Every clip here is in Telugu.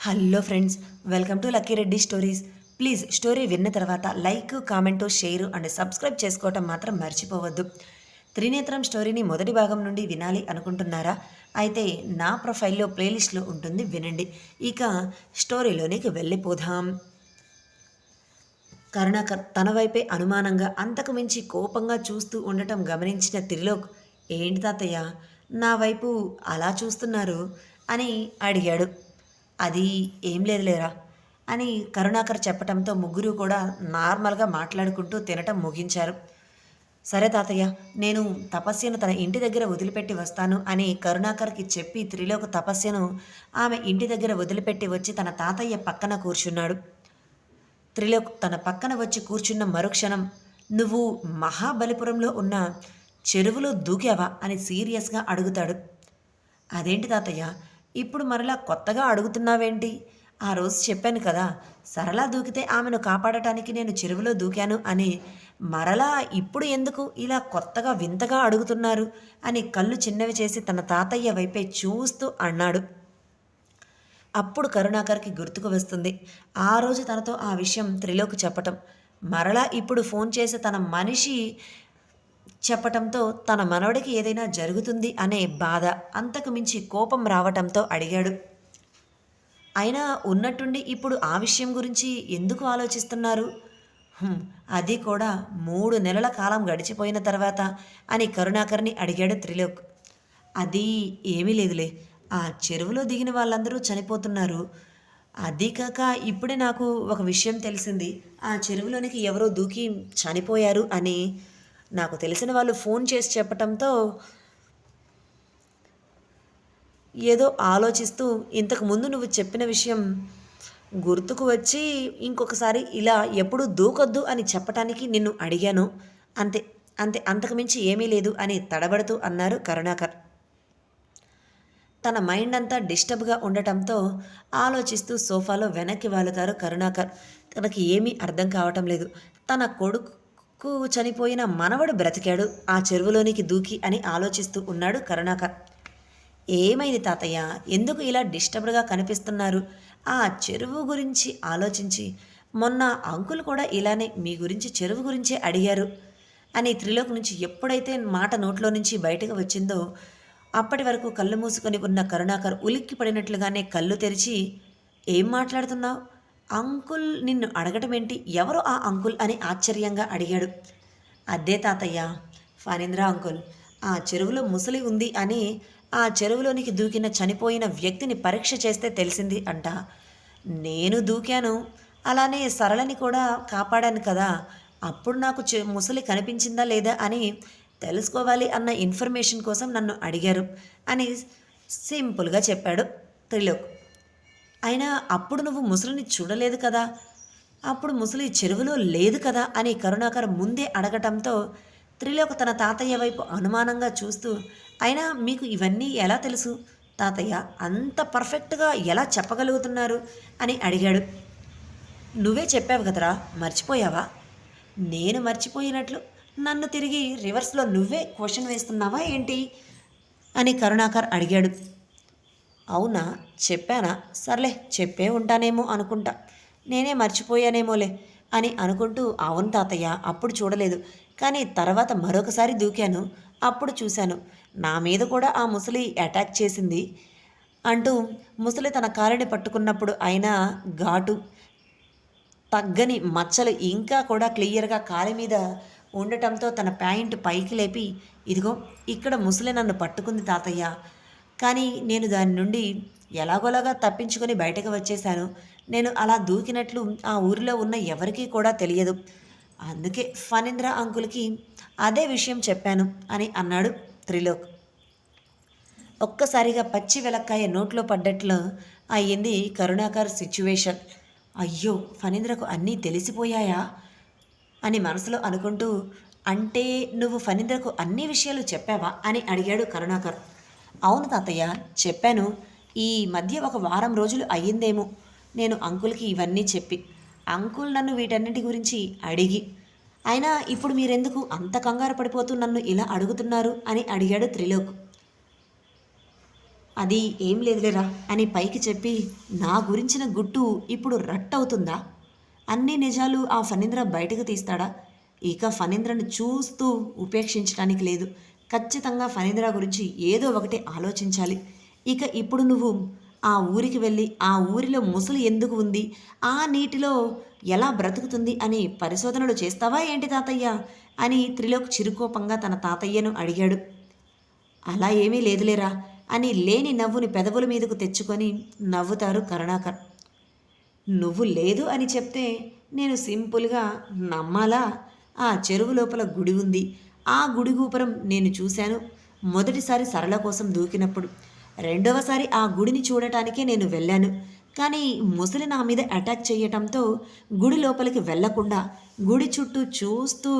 Hello friends welcome to Lucky Reddy stories. Please story విన్న తర్వాత like comment share and subscribe చేసుకోవటం మాత్రం మర్చిపోవద్దు. త్రినేత్రం స్టోరీని మొదటి భాగం నుండి వినాలి అనుకుంటున్నారా? అయితే నా ప్రొఫైల్లో ప్లేలిస్ట్లో ఉంటుంది వినండి. ఇక స్టోరీలోనికి వెళ్ళిపోదాం. కరుణాకర్ తన వైపే అనుమానంగా అంతకు మించి కోపంగా చూస్తూ ఉండటం గమనించిన త్రిలోక్ ఏంటి తాతయ్య నా వైపు అలా చూస్తున్నారు? అని అడిగాడు. అది ఏం లేదులేరా అని కరుణాకర్ చెప్పటంతో ముగ్గురు కూడా నార్మల్గా మాట్లాడుకుంటూ తినటం ముగించారు. సరే తాతయ్య నేను తపస్యను తన ఇంటి దగ్గర వదిలిపెట్టి వస్తాను అని కరుణాకర్కి చెప్పి త్రిలోక తపస్యను ఆమె ఇంటి దగ్గర వదిలిపెట్టి వచ్చి తన తాతయ్య పక్కన కూర్చున్నాడు. త్రిలోక్ తన పక్కన వచ్చి కూర్చున్న మరుక్షణం నువ్వు మహాబలిపురంలో ఉన్న చెరువులో దూకావా? అని సీరియస్గా అడుగుతాడు. అదేంటి తాతయ్య ఇప్పుడు మరలా కొత్తగా అడుగుతున్నావేంటి? ఆ రోజు చెప్పాను కదా సరళ దూకితే ఆమెను కాపాడటానికి నేను చెరువులో దూకాను అని. మరలా ఇప్పుడు ఎందుకు ఇలా కొత్తగా వింతగా అడుగుతున్నారు అని కళ్ళు చిన్నవి చేసి తన తాతయ్య వైపే చూస్తూ అన్నాడు. అప్పుడు కరుణాకర్కి గుర్తుకు వస్తుంది ఆ రోజు తనతో ఆ విషయం త్రిలోకి చెప్పటం. మరలా ఇప్పుడు ఫోన్ చేసి తన మనిషి చెప్పటంతో తన మనవడికి ఏదైనా జరుగుతుంది అనే బాధ అంతకు మించి కోపం రావటంతో అడిగాడు. అయినా ఉన్నట్టుండి ఇప్పుడు ఆ విషయం గురించి ఎందుకు ఆలోచిస్తున్నారు? అది కూడా మూడు నెలల కాలం గడిచిపోయిన తర్వాత అని కరుణాకర్ని అడిగాడు త్రిలోక్. అది ఏమీ లేదులే ఆ చెరువులో దిగిన వాళ్ళందరూ చనిపోతున్నారు. అది కాక ఇప్పుడే నాకు ఒక విషయం తెలిసింది. ఆ చెరువులోనికి ఎవరో దూకి చనిపోయారు అని నాకు తెలిసిన వాళ్ళు ఫోన్ చేసి చెప్పటంతో ఏదో ఆలోచిస్తూ ఇంతకు ముందు నువ్వు చెప్పిన విషయం గుర్తుకు వచ్చి ఇంకొకసారి ఇలా ఎప్పుడు దూకొద్దు అని చెప్పటానికి నిన్ను అడిగాను. అంతే అంతే అంతకుమించి ఏమీ లేదు అని తడబడుతూ అన్నారు కరుణాకర్. తన మైండ్ అంతా డిస్టర్బ్గా ఉండటంతో ఆలోచిస్తూ సోఫాలో వెనక్కి వాలుతారు కరుణాకర్. తనకి ఏమీ అర్థం కావటం లేదు. తన కొడుకు చనిపోయిన మనవడు బ్రతికాడు. ఆ చెరువులోనికి దూకి అని ఆలోచిస్తూ ఉన్నాడు కరుణాకర్. ఏమైంది తాతయ్య? ఎందుకు ఇలా డిస్టర్బ్డ్గా కనిపిస్తున్నారు? ఆ చెరువు గురించి ఆలోచించి మొన్న అంకుల్ కూడా ఇలానే మీ గురించి చెరువు గురించే అడిగారు అని త్రిలోక్ నుంచి ఎప్పుడైతే మాట నోట్లో నుంచి బయటకు వచ్చిందో అప్పటి వరకు కళ్ళు మూసుకొని ఉన్న కరుణాకర్ ఉలిక్కి పడినట్లుగానే కళ్ళు తెరిచి ఏం మాట్లాడుతున్నావు? అంకుల్ నిన్ను అడగటం ఏంటి? ఎవరు ఆ అంకుల్ అని ఆశ్చర్యంగా అడిగాడు. అదే తాతయ్య ఫణీంద్ర అంకుల్ ఆ చెరువులో ముసలి ఉంది అని ఆ చెరువులోనికి దూకిన చనిపోయిన వ్యక్తిని పరీక్ష చేస్తే తెలిసింది అంట. నేను దూకాను. అలానే సరళని కూడా కాపాడాను కదా. అప్పుడు నాకు చె ముసలి కనిపించిందా లేదా అని తెలుసుకోవాలి అన్న ఇన్ఫర్మేషన్ కోసం నన్ను అడిగారు అని సింపుల్గా చెప్పాడు త్రిలోక్. అయినా అప్పుడు నువ్వు ముసలిని చూడలేదు కదా? అప్పుడు ముసలి చెరువులో లేదు కదా? అని కరుణాకర్ ముందే అడగటంతో త్రిలోక తన తాతయ్య వైపు అనుమానంగా చూస్తూ అయినా మీకు ఇవన్నీ ఎలా తెలుసు? తాతయ్య అంత పర్ఫెక్ట్గా ఎలా చెప్పగలుగుతున్నారు? అని అడిగాడు. నువ్వే చెప్పావు కదరా మర్చిపోయావా? నేను మర్చిపోయినట్లు నన్ను తిరిగి రివర్స్లో నువ్వే క్వశ్చన్ వేస్తున్నావా ఏంటి? అని కరుణాకర్ అడిగాడు. అవునా? చెప్పానా? సర్లే చెప్పే ఉంటానేమో అనుకుంటా. నేనే మర్చిపోయానేమోలే అని అనుకుంటూ అవును తాతయ్య అప్పుడు చూడలేదు. కానీ తర్వాత మరొకసారి దూకాను. అప్పుడు చూశాను. నా మీద కూడా ఆ ముసలి అటాక్ చేసింది అంటూ ముసలి తన కాలుని పట్టుకున్నప్పుడు అయినా ఘాటు తగ్గని మచ్చలు ఇంకా కూడా క్లియర్గా కాలి మీద ఉండటంతో తన ప్యాంటు పైకి లేపి ఇదిగో ఇక్కడ ముసలి నన్ను పట్టుకుంది తాతయ్య. కానీ నేను దాని నుండి ఎలాగోలాగా తప్పించుకొని బయటకు వచ్చేశాను. నేను అలా దూకినట్లు ఆ ఊరిలో ఉన్న ఎవరికీ కూడా తెలియదు. అందుకే ఫణీంద్ర అంకుల్కి అదే విషయం చెప్పాను అని అన్నాడు త్రిలోక్. ఒక్కసారిగా పచ్చి వెలక్కాయ నోట్లో పడ్డట్లు అయ్యింది కరుణాకర్ సిచ్యువేషన్. అయ్యో ఫణీంద్రకు అన్నీ తెలిసిపోయాయా? అని మనసులో అనుకుంటూ అంటే నువ్వు ఫణీంద్రకు అన్ని విషయాలు చెప్పావా? అని అడిగాడు కరుణాకర్. అవును తాతయ్య చెప్పాను. ఈ మధ్య ఒక వారం రోజులు అయ్యిందేమో. నేను అంకుల్కి ఇవన్నీ చెప్పి అంకుల్ నన్ను వీటన్నిటి గురించి అడిగి అయినా ఇప్పుడు మీరెందుకు అంత కంగారు పడిపోతూ నన్ను ఇలా అడుగుతున్నారు అని అడిగాడు త్రిలోక్. అది ఏం లేదులేరా అని పైకి చెప్పి నా గురించిన గుట్టు ఇప్పుడు రట్టవుతుందా అన్ని నిజాలు ఆ ఫణీంద్ర బయటకు తీస్తాడా? ఇక ఫణీంద్రను చూస్తూ ఉపేక్షించడానికి లేదు. ఖచ్చితంగా ఫణీంద్ర గురించి ఏదో ఒకటి ఆలోచించాలి. ఇక ఇప్పుడు నువ్వు ఆ ఊరికి వెళ్ళి ఆ ఊరిలో ముసలి ఎందుకు ఉంది? ఆ నీటిలో ఎలా బ్రతుకుతుంది అని పరిశోధనలు చేస్తావా ఏంటి తాతయ్య? అని త్రిలోక్ చిరుకోపంగా తన తాతయ్యను అడిగాడు. అలా ఏమీ లేదులేరా అని లేని నవ్వుని పెదవుల మీదకు తెచ్చుకొని నవ్వుతారు కరుణాకర్. నువ్వు లేదు అని చెప్తే నేను సింపుల్గా నమ్మాలా? ఆ చెరువు లోపల గుడి ఉంది. ఆ గుడి గోపురం నేను చూశాను. మొదటిసారి సరళ కోసం దూకినప్పుడు రెండవసారి ఆ గుడిని చూడటానికే నేను వెళ్ళాను. కానీ ముసలి నా మీద అటాక్ చేయటంతో గుడి లోపలికి వెళ్ళకుండా గుడి చుట్టూ చూస్తూ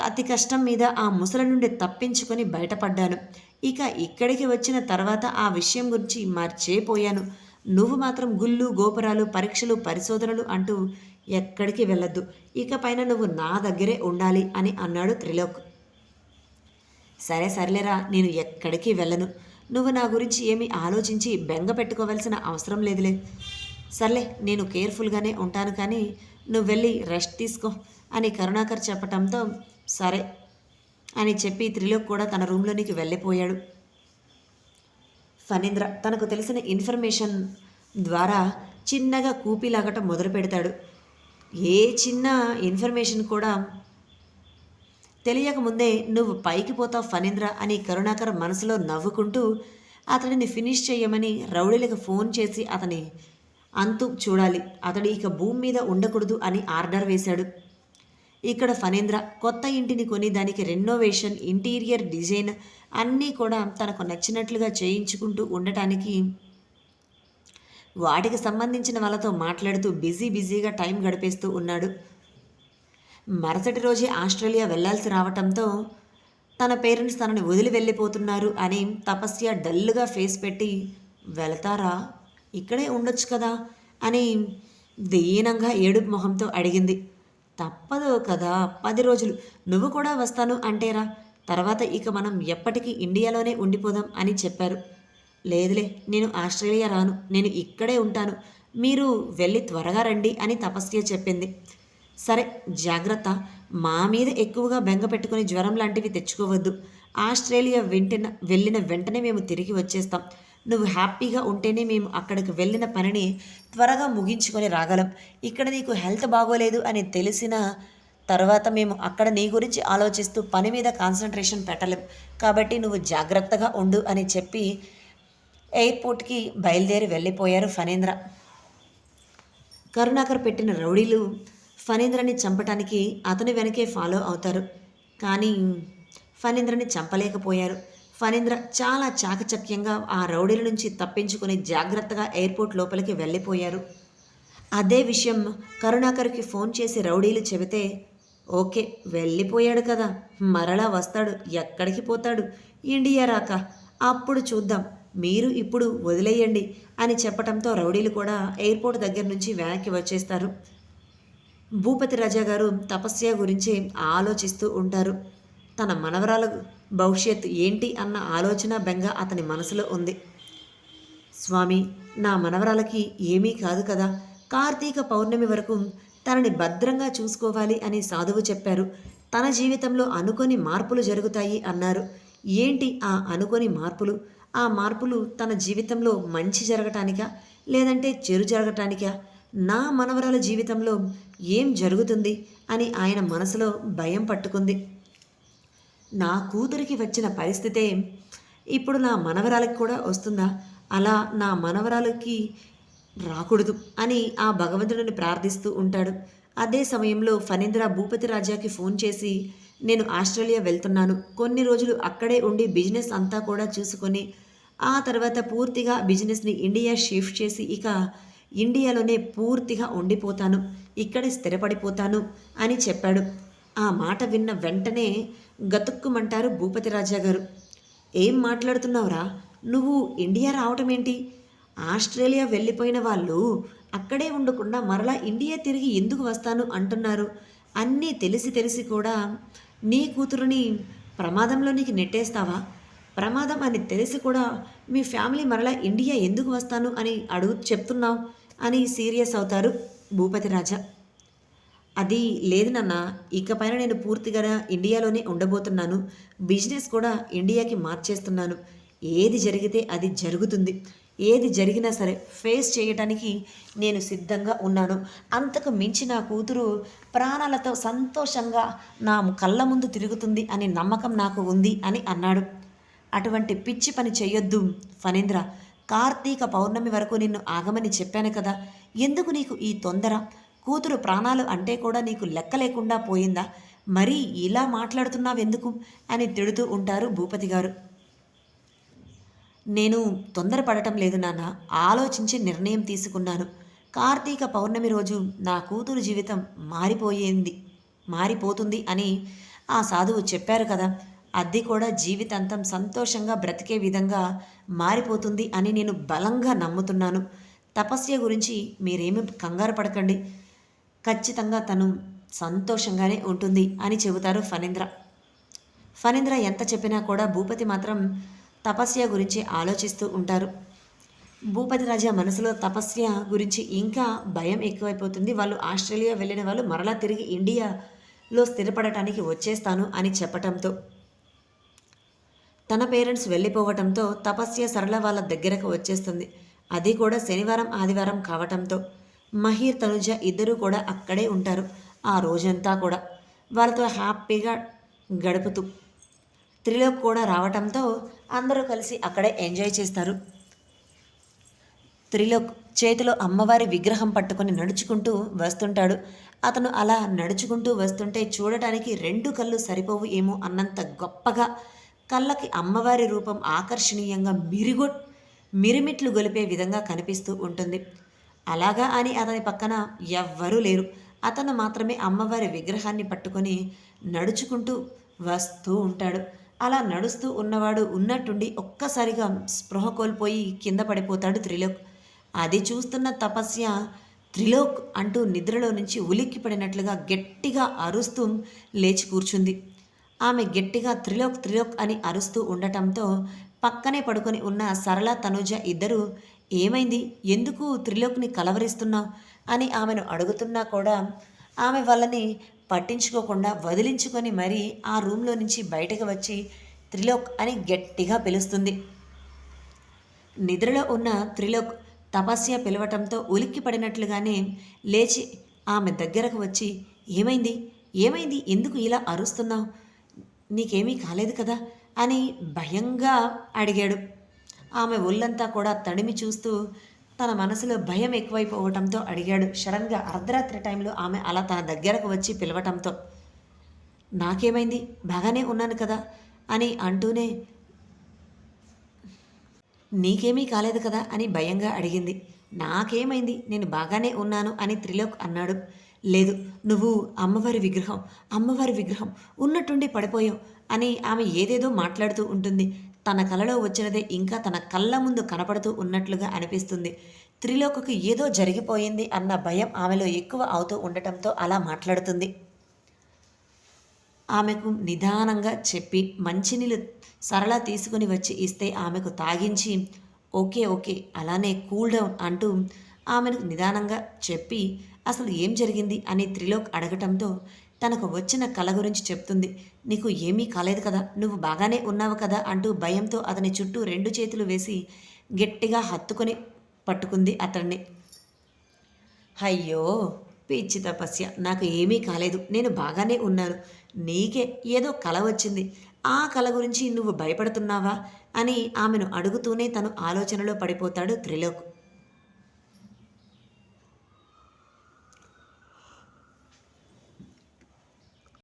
అతి కష్టం మీద ఆ ముసలి నుండి తప్పించుకొని బయటపడ్డాను. ఇక ఇక్కడికి వచ్చిన తర్వాత ఆ విషయం గురించి మర్చేపోయాను. నువ్వు మాత్రం గుళ్ళు గోపురాలు పరీక్షలు పరిశోధనలు అంటూ ఎక్కడికి వెళ్ళొద్దు. ఇక పైన నువ్వు నా దగ్గరే ఉండాలి అని అన్నాడు త్రిలోక్. సరే సర్లేరా నేను ఎక్కడికి వెళ్ళను. నువ్వు నా గురించి ఏమీ ఆలోచించి బెంగ పెట్టుకోవాల్సిన అవసరం లేదులే. సర్లే నేను కేర్ఫుల్గానే ఉంటాను కానీ నువ్వు వెళ్ళి రెస్ట్ తీసుకో అని కరుణాకర్ చెప్పటంతో సరే అని చెప్పి త్రిలోక్ కూడా తన రూమ్లోనికి వెళ్ళిపోయాడు. ఫణీంద్ర తనకు తెలిసిన ఇన్ఫర్మేషన్ ద్వారా చిన్నగా కూపీలాగటం మొదలు పెడతాడు ఏ చిన్న ఇన్ఫర్మేషన్ కూడా తెలియకముందే నువ్వు పైకి పోతావు ఫణీంద్ర అని కరుణాకర్ మనసులో నవ్వుకుంటూ అతడిని ఫినిష్ చేయమని రౌడీలకు ఫోన్ చేసి అతని అంతు చూడాలి. అతడు ఇక భూమి మీద ఉండకూడదు అని ఆర్డర్ వేశాడు. ఇక్కడ ఫణీంద్ర కొత్త ఇంటిని కొని దానికి రెనోవేషన్ ఇంటీరియర్ డిజైన్ అన్నీ కూడా తనకు నచ్చినట్లుగా చేయించుకుంటూ ఉండటానికి వాటికి సంబంధించిన వాళ్ళతో మాట్లాడుతూ బిజీ బిజీగా టైం గడిపేస్తూ ఉన్నాడు. మరుసటి రోజే ఆస్ట్రేలియా వెళ్ళాల్సి రావటంతో తన పేరెంట్స్ తనని వదిలి వెళ్ళిపోతున్నారు అని తపస్య డల్గా ఫేస్ పెట్టి వెళతారా? ఇక్కడే ఉండొచ్చు కదా? అని దీనంగా ఏడుపు మొహంతో అడిగింది. తప్పదు కదా పది రోజులు. నువ్వు కూడా వస్తాను అంటేరా. తర్వాత ఇక మనం ఎప్పటికీ ఇండియాలోనే ఉండిపోదాం అని చెప్పారు. లేదులే నేను ఆస్ట్రేలియా రాను నేను ఇక్కడే ఉంటాను. మీరు వెళ్ళి త్వరగా రండి అని తపస్య చెప్పింది. సరే జాగ్రత్త. మా మీద ఎక్కువగా బెంగ పెట్టుకుని జ్వరం లాంటివి తెచ్చుకోవద్దు. ఆస్ట్రేలియా వెంటనే వెళ్ళిన వెంటనే మేము తిరిగి వచ్చేస్తాం. నువ్వు హ్యాపీగా ఉంటేనే మేము అక్కడికి వెళ్ళిన పనిని త్వరగా ముగించుకొని రాగలం. ఇక్కడ నీకు హెల్త్ బాగోలేదు అని తెలిసిన తర్వాత మేము అక్కడ నీ గురించి ఆలోచిస్తూ పని మీద కాన్సన్ట్రేషన్ పెట్టలేం. కాబట్టి నువ్వు జాగ్రత్తగా ఉండు అని చెప్పి ఎయిర్పోర్ట్కి బయలుదేరి వెళ్ళిపోయారు ఫణీంద్ర. కరుణాకర్ పెట్టిన రౌడీలు ఫణీంద్రని చంపటానికి అతని వెనకే ఫాలో అవుతారు. కానీ ఫణీంద్రని చంపలేకపోయారు. ఫణీంద్ర చాలా చాకచక్యంగా ఆ రౌడీల నుంచి తప్పించుకుని జాగ్రత్తగా ఎయిర్పోర్ట్ లోపలికి వెళ్ళిపోయారు. అదే విషయం కరుణాకర్కి ఫోన్ చేసి రౌడీలు చెబితే ఓకే వెళ్ళిపోయాడు కదా మరలా వస్తాడు ఎక్కడికి పోతాడు ఇండియా రాక అప్పుడు చూద్దాం. మీరు ఇప్పుడు వదిలేయండి అని చెప్పటంతో రౌడీలు కూడా ఎయిర్పోర్ట్ దగ్గర నుంచి వెనక్కి వచ్చేస్తారు. భూపతి రాజా గారు తపస్య గురించి ఆలోచిస్తూ ఉంటారు. తన మనవరాల భవిష్యత్ ఏంటి అన్న ఆలోచన బెంగ అతని మనసులో ఉంది. స్వామి నా మనవరాలకి ఏమీ కాదు కదా. కార్తీక పౌర్ణమి వరకు తనని భద్రంగా చూసుకోవాలి అని సాధువు చెప్పారు. తన జీవితంలో అనుకోని మార్పులు జరుగుతాయి అన్నారు. ఏంటి ఆ అనుకోని మార్పులు? ఆ మార్పులు తన జీవితంలో మంచి జరగటానికా? లేదంటే చెడు జరగటానికా? నా మనవరాల జీవితంలో ఏం జరుగుతుంది అని ఆయన మనసులో భయం పట్టుకుంది. నా కూతురికి వచ్చిన పరిస్థితే ఇప్పుడు నా మనవరాలకి కూడా వస్తుందా? అలా నా మనవరాలకి రాకూడదు అని ఆ భగవంతుడిని ప్రార్థిస్తూ ఉంటాడు. అదే సమయంలో ఫణీంద్ర భూపతి రాజాకి ఫోన్ చేసి నేను ఆస్ట్రేలియా వెళ్తున్నాను. కొన్ని రోజులు అక్కడే ఉండి బిజినెస్ అంతా కూడా చూసుకొని ఆ తర్వాత పూర్తిగా బిజినెస్ని ఇండియా షిఫ్ట్ చేసి ఇక ఇండియాలోనే పూర్తిగా ఉండిపోతాను. ఇక్కడే స్థిరపడిపోతాను అని చెప్పాడు. ఆ మాట విన్న వెంటనే గతుక్కుమంటారు భూపతి రాజా గారు. ఏం మాట్లాడుతున్నావురా? నువ్వు ఇండియా రావటం ఏంటి? ఆస్ట్రేలియా వెళ్ళిపోయిన వాళ్ళు అక్కడే ఉండకుండా మరలా ఇండియా తిరిగి ఎందుకు వస్తాను అంటున్నారు. అన్నీ తెలిసి తెలిసి కూడా నీ కూతురుని ప్రమాదంలోనికి నెట్టేస్తావా? ప్రమాదం అని తెలిసి కూడా మీ ఫ్యామిలీ మరలా ఇండియా ఎందుకు వస్తాను అని అడుగు చెప్తున్నావు అని సీరియస్ అవుతారు భూపతి రాజా. అది లేదు నాన్న ఇకపైన నేను పూర్తిగా ఇండియాలోనే ఉండబోతున్నాను. బిజినెస్ కూడా ఇండియాకి మార్చేస్తున్నాను. ఏది జరిగితే అది జరుగుతుంది. ఏది జరిగినా సరే ఫేస్ చేయటానికి నేను సిద్ధంగా ఉన్నాను. అంతకు మించి నా కూతురు ప్రాణాలతో సంతోషంగా నా కళ్ళ ముందు తిరుగుతుంది అనే నమ్మకం నాకు ఉంది అని అన్నాడు. అటువంటి పిచ్చి పని చేయొద్దు ఫణేంద్ర. కార్తీక పౌర్ణమి వరకు నిన్ను ఆగమని చెప్పాను కదా. ఎందుకు నీకు ఈ తొందర? కూతురు ప్రాణాలు అంటే కూడా నీకు లెక్క లేకుండా పోయిందా? మరీ ఇలా మాట్లాడుతున్నావెందుకు? అని తిడుతూ ఉంటారు భూపతి గారు. నేను తొందరపడటం లేదు నాన్న. ఆలోచించి నిర్ణయం తీసుకున్నాను. కార్తీక పౌర్ణమి రోజు నా కూతురు జీవితం మారిపోయింది మారిపోతుంది అని ఆ సాధువు చెప్పారు కదా. అది కూడా జీవితాంతం సంతోషంగా బ్రతికే విధంగా మారిపోతుంది అని నేను బలంగా నమ్ముతున్నాను. తపస్య గురించి మీరేమి కంగారు పడకండి. ఖచ్చితంగా తను సంతోషంగానే ఉంటుంది అని చెబుతారు ఫణీంద్ర. ఫణీంద్ర ఎంత చెప్పినా కూడా భూపతి మాత్రం తపస్య గురించి ఆలోచిస్తూ ఉంటారు. భూపతి రాజా మనసులో తపస్య గురించి ఇంకా భయం ఎక్కువైపోతుంది. వాళ్ళు ఆస్ట్రేలియా వెళ్ళిన వాళ్ళు మరలా తిరిగి ఇండియాలో స్థిరపడటానికి వచ్చేస్తాను అని చెప్పటంతో తన పేరెంట్స్ వెళ్ళిపోవటంతో తపస్య సరళ వాళ్ళ దగ్గరకు వచ్చేస్తుంది. అది కూడా శనివారం ఆదివారం కావటంతో మహీర్ తనుజ ఇద్దరూ కూడా అక్కడే ఉంటారు. ఆ రోజంతా కూడా వాళ్ళతో హ్యాపీగా గడుపుతూ త్రిలోక్ కూడా రావటంతో అందరూ కలిసి అక్కడే ఎంజాయ్ చేస్తారు. త్రిలోక్ చేతిలో అమ్మవారి విగ్రహం పట్టుకొని నడుచుకుంటూ వస్తుంటాడు. అతను అలా నడుచుకుంటూ వస్తుంటే చూడటానికి రెండు కళ్ళు సరిపోవు ఏమో అన్నంత గొప్పగా. కళ్ళకి అమ్మవారి రూపం ఆకర్షణీయంగా మిరిగొ మిరిమిట్లు గొలిపే విధంగా కనిపిస్తూ ఉంటుంది. అలాగా అని అతని పక్కన ఎవ్వరూ లేరు. అతను మాత్రమే అమ్మవారి విగ్రహాన్ని పట్టుకొని నడుచుకుంటూ వస్తూ ఉంటాడు. అలా నడుస్తూ ఉన్నవాడు ఉన్నట్టుండి ఒక్కసారిగా స్పృహ కోల్పోయి కింద పడిపోతాడు త్రిలోక్. అది చూస్తున్న తపస్య త్రిలోక్ అంటూ నిద్రలో నుంచి ఉలిక్కి పడినట్లుగా గట్టిగా అరుస్తూ లేచి కూర్చుంది. ఆమె గట్టిగా త్రిలోక్ త్రిలోక్ అని అరుస్తూ ఉండటంతో పక్కనే పడుకొని ఉన్న సరళ తనుజ ఇద్దరు ఏమైంది? ఎందుకు త్రిలోక్ని కలవరిస్తున్నావు? అని ఆమెను అడుగుతున్నా కూడా ఆమె వాళ్ళని పట్టించుకోకుండా వదిలించుకొని మరీ ఆ రూమ్లో నుంచి బయటకు వచ్చి త్రిలోక్ అని గట్టిగా పిలుస్తుంది. నిద్రలో ఉన్న త్రిలోక్ తపస్య పిలవటంతో ఉలిక్కి పడినట్లుగానే లేచి ఆమె దగ్గరకు వచ్చి ఏమైంది? ఏమైంది? ఎందుకు ఇలా అరుస్తున్నావు? నీకేమీ కాలేదు కదా? అని భయంగా అడిగాడు. ఆమె ఒళ్ళంతా కూడా తడిమి చూస్తూ తన మనసులో భయం ఎక్కువైపోవటంతో అడిగాడు. సడన్గా అర్ధరాత్రి టైంలో ఆమె అలా తన దగ్గరకు వచ్చి పిలవటంతో నాకేమైంది? బాగానే ఉన్నాను కదా అని అంటూనే నీకేమీ కాలేదు కదా అని భయంగా అడిగింది. నాకేమైంది? నేను బాగానే ఉన్నాను అని త్రిలోక్ అన్నాడు. లేదు నువ్వు అమ్మవారి విగ్రహం అమ్మవారి విగ్రహం ఉన్నట్టుండి పడిపోయావు అని ఆమె ఏదేదో మాట్లాడుతూ ఉంటుంది. తన కలలో వచ్చినదే ఇంకా తన కళ్ళ ముందు కనపడుతూ ఉన్నట్లుగా అనిపిస్తుంది. త్రిలోకకు ఏదో జరిగిపోయింది అన్న భయం ఆమెలో ఎక్కువ అవుతూ ఉండటంతో అలా మాట్లాడుతుంది. ఆమెకు నిదానంగా చెప్పి మంచినీళ్ళు సరళ తీసుకుని వచ్చి ఇస్తే ఆమెకు తాగించి ఓకే ఓకే అలానే కూల్ డౌన్ అంటూ ఆమెను నిదానంగా చెప్పి అసలు ఏం జరిగింది? అని త్రిలోక్ అడగటంతో తనకు వచ్చిన కళ గురించి చెప్తుంది. నీకు ఏమీ కాలేదు కదా? నువ్వు బాగానే ఉన్నావు కదా? అంటూ భయంతో అతని చుట్టూ రెండు చేతులు వేసి గట్టిగా హత్తుకొని పట్టుకుంది అతన్ని. అయ్యో! పిచ్చి తపస్య! నాకు ఏమీ కాలేదు. నేను బాగానే ఉన్నాను. నీకే ఏదో కల వచ్చింది. ఆ కల గురించి నువ్వు భయపడుతున్నావా? అని ఆమెను అడుగుతూనే తను ఆలోచనలో పడిపోతాడు త్రిలోక్.